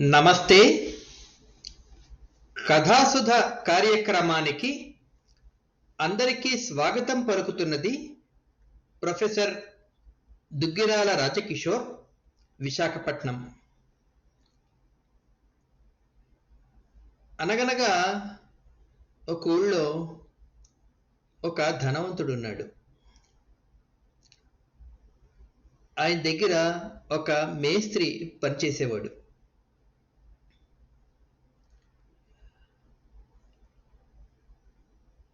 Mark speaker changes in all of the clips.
Speaker 1: నమస్తే. కథాసుధ కార్యక్రమానికి అందరికీ స్వాగతం పలుకుతున్నది ప్రొఫెసర్ దుగ్గిరాల రాజకిషోర్ విశాఖపట్నం. అనగనగా ఒక ఊళ్ళో ఒక ధనవంతుడు ఉన్నాడు ఆయన దగ్గర ఒక మేస్త్రి పనిచేసేవాడు.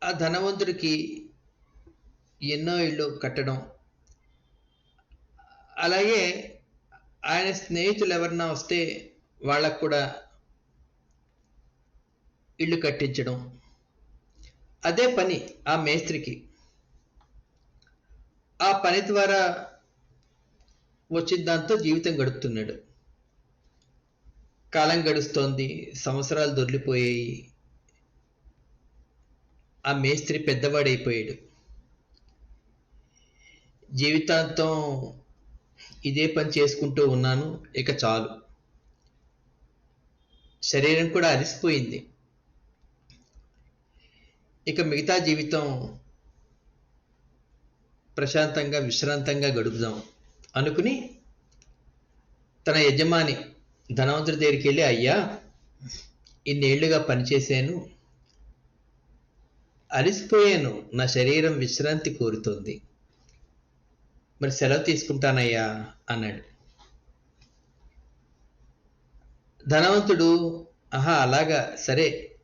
Speaker 1: ఆ ధనవంతుడికి ఎన్నో ఇళ్ళు కట్టడం. అలాగే ఆయన స్నేహితులు ఎవరన్నా వస్తే వాళ్ళకు కూడా ఇల్లు కట్టించడం. అదే పని ఆ మేస్త్రికి. ఆ పని ద్వారా వచ్చిన దాంతో జీవితం గడుపుతున్నాడు. కాలం గడుస్తోంది సంవత్సరాలు దొర్లిపోయాయి ఆ మేస్త్రి పెద్దవాడైపోయాడు. జీవితాంతం ఇదే పని చేసుకుంటూ ఉన్నాను ఇక చాలు. శరీరం కూడా అరిసిపోయింది ఇక మిగతా జీవితం ప్రశాంతంగా విశ్రాంతంగా గడుపుదాం అనుకుని తన యజమాని ధనవంతుడి దగ్గరికి వెళ్ళి అయ్యా ఇన్నేళ్ళుగా పనిచేశాను అలిసిపోయాను నా శరీరం విశ్రాంతి కోరుతోంది. మరి సెలవు తీసుకుంటానయ్యా అన్నాడు. ధనవంతుడు ఆహా అలాగా సరే.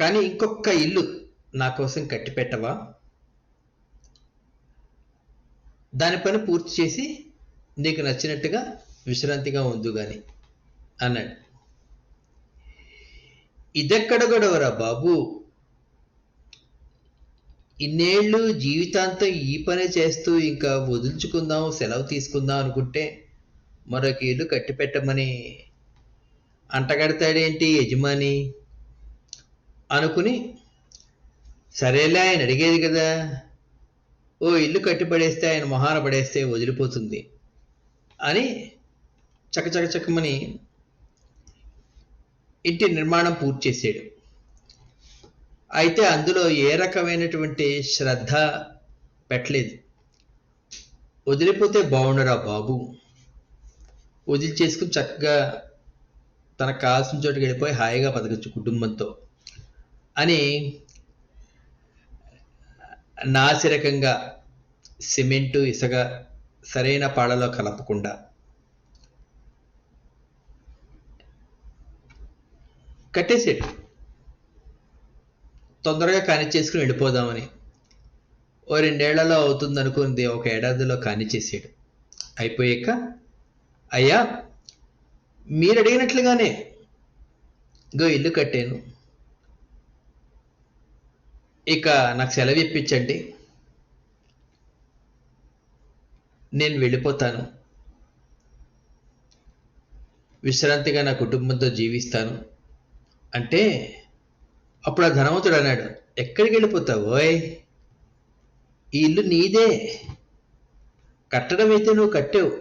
Speaker 1: కానీ ఇంకొక ఇల్లు నా కోసం కట్టి పెట్టవా దాని పని పూర్తి చేసి నీకు నచ్చినట్టుగా విశ్రాంతిగా ఉందు గాని అన్నాడు. ఇదెక్కడ గొడవరా బాబు? ఇన్నేళ్ళు జీవితాంతం ఈ పని చేస్తూ ఇంకా వదులుచుకుందాం సెలవు తీసుకుందాం అనుకుంటే మరొక ఇల్లు కట్టి పెట్టమని అంటగడతాడేంటి యజమాని? అనుకుని సరేలే ఆయన అడిగేది కదా ఓ ఇల్లు కట్టిపడేస్తే ఆయన మొహాన పడేస్తే వదిలిపోతుంది అని చకచకచకమని ఇంటి నిర్మాణం పూర్తి చేసాడు. అయితే అందులో ఏ రకమైనటువంటి శ్రద్ధ పెట్టలేదు. వదిలిపోతే బాగుండరా బాబు. వదిలి చేసుకుని చక్కగా తనకు కావాల్సిన చోటుకి వెళ్ళిపోయి హాయిగా బతకచ్చు కుటుంబంతో అని నాసిరకంగా సిమెంటు ఇసుక సరైన పాడలో కలపకుండా కట్టేసాడు తొందరగా కానిచ్చేసుకుని వెళ్ళిపోదామని. ఓ రెండేళ్ళలో అవుతుంది అనుకుంది ఒక ఏడాదిలో కాని చేసాడు. అయిపోయాక అయ్యా మీరు అడిగినట్లుగానే ఇంకో ఇల్లు కట్టాను. ఇక నాకు సెలవు ఇప్పించండి. నేను వెళ్ళిపోతాను. విశ్రాంతిగా నా కుటుంబంతో జీవిస్తాను. అంటే అప్పుడు ఆ ధనవంతుడు అన్నాడు ఎక్కడికి వెళ్ళిపోతావు ఓయ్? ఈ ఇల్లు నీదే. కట్టడం అయితే నువ్వు కట్టావు.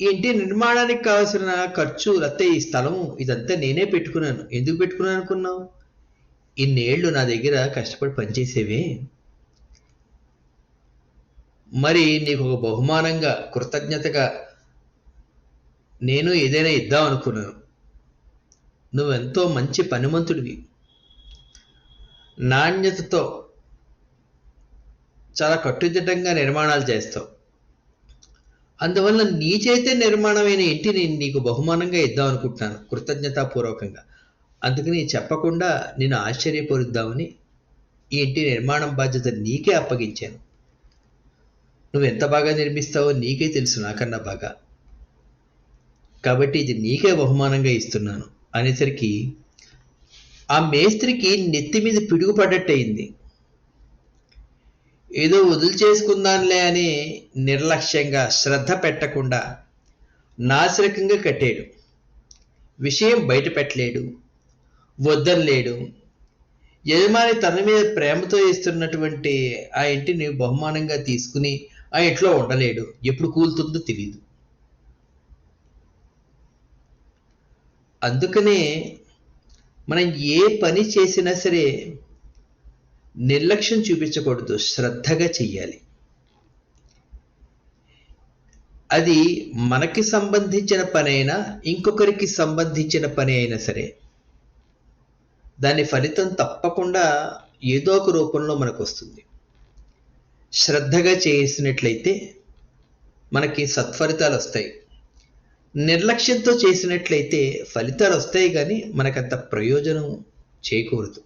Speaker 1: ఈ ఇంటి నిర్మాణానికి కావాల్సిన ఖర్చు లేకపోతే ఈ స్థలం ఇదంతా నేనే పెట్టుకున్నాను. ఎందుకు పెట్టుకున్నాను అనుకున్నావు? ఇన్నేళ్ళు నా దగ్గర కష్టపడి పనిచేసేవే. మరి నీకు ఒక బహుమానంగా కృతజ్ఞతగా నేను ఏదైనా ఇద్దాం అనుకున్నాను. నువ్వెంతో మంచి పనిమంతుడివి. నాణ్యతతో చాలా కట్టుదిట్టంగా నిర్మాణాలు చేస్తావు. అందువల్ల నీ చేతే నిర్మాణమైన ఇంటిని నీకు బహుమానంగా ఇద్దాం అనుకుంటున్నాను కృతజ్ఞతాపూర్వకంగా. అందుకని చెప్పకుండా నేను ఆశ్చర్యపరుద్దామని ఈ ఇంటి నిర్మాణం బాధ్యత నీకే అప్పగించాను. నువ్వు ఎంత బాగా నిర్మిస్తావో నీకే తెలుసు నాకన్నా బాగా. కాబట్టి ఇది నీకే బహుమానంగా ఇస్తున్నాను. అనేసరికి ఆ మేస్త్రికి నెత్తి మీద పిడుగు పడ్డట్టయింది ఏదో వదులు చేసుకుందాంలే అని నిర్లక్ష్యంగా శ్రద్ధ పెట్టకుండా నాసిరకంగా కట్టాడు. విషయం బయట పెట్టలేడు వద్దనలేడు. యజమాని తన మీద ప్రేమతో ఇస్తున్నటువంటి ఆ ఇంటిని బహుమానంగా తీసుకుని ఆ ఇంట్లో ఉండలేడు. ఎప్పుడు కూలుతుందో తెలియదు అందుకనే మనం ఏ పని చేసినా సరే నిర్లక్ష్యం చూపించకూడదు శ్రద్ధగా చెయ్యాలి. అది మనకి సంబంధించిన పని అయినా ఇంకొకరికి సంబంధించిన పని అయినా సరే దాని ఫలితం తప్పకుండా ఏదో ఒక రూపంలో మనకు వస్తుంది శ్రద్ధగా చేసినట్లయితే మనకి సత్ఫలితాలు వస్తాయి నిర్లక్ష్యంతో చేసినట్లయితే ఫలితాలు వస్తాయి కానీ మనకంత ప్రయోజనం చేకూరదు.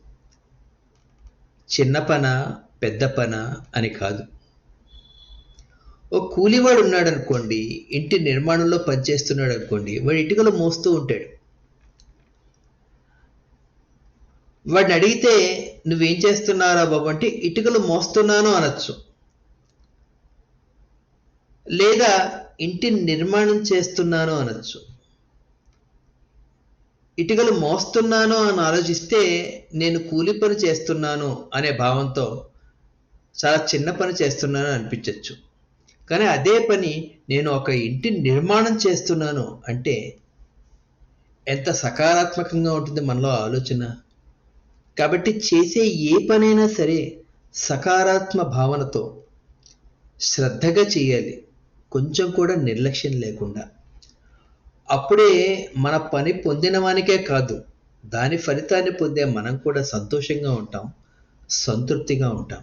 Speaker 1: చిన్న పన పెద్ద పన అని కాదు. ఓ కూలివాడు ఉన్నాడు అనుకోండి ఇంటి నిర్మాణంలో పనిచేస్తున్నాడు అనుకోండి వాడు ఇటుకలు మోస్తూ ఉంటాడు. వాడిని అడిగితే నువ్వేం చేస్తున్నారా బాబు? అంటే ఇటుకలు మోస్తున్నాను అనొచ్చు. లేదా ఇంటి నిర్మాణం చేస్తున్నాను అనొచ్చు. ఇటుకలు మోస్తున్నాను అని ఆలోచిస్తే నేను కూలి పని చేస్తున్నాను అనే భావంతో చాలా చిన్న పని చేస్తున్నాను అనిపించవచ్చు కానీ అదే పని నేను ఒక ఇంటి నిర్మాణం చేస్తున్నాను అంటే ఎంత సకారాత్మకంగా ఉంటుంది మనలో ఆలోచన. కాబట్టి చేసే ఏ పనైనా సరే సకారాత్మ భావనతో శ్రద్ధగా చేయాలి. కొంచెం కూడా నిర్లక్ష్యం లేకుండా. అప్పుడే మన పని పొందిన వానికే కాదు దాని ఫలితాన్ని పొందే మనం కూడా సంతోషంగా ఉంటాం సంతృప్తిగా ఉంటాం.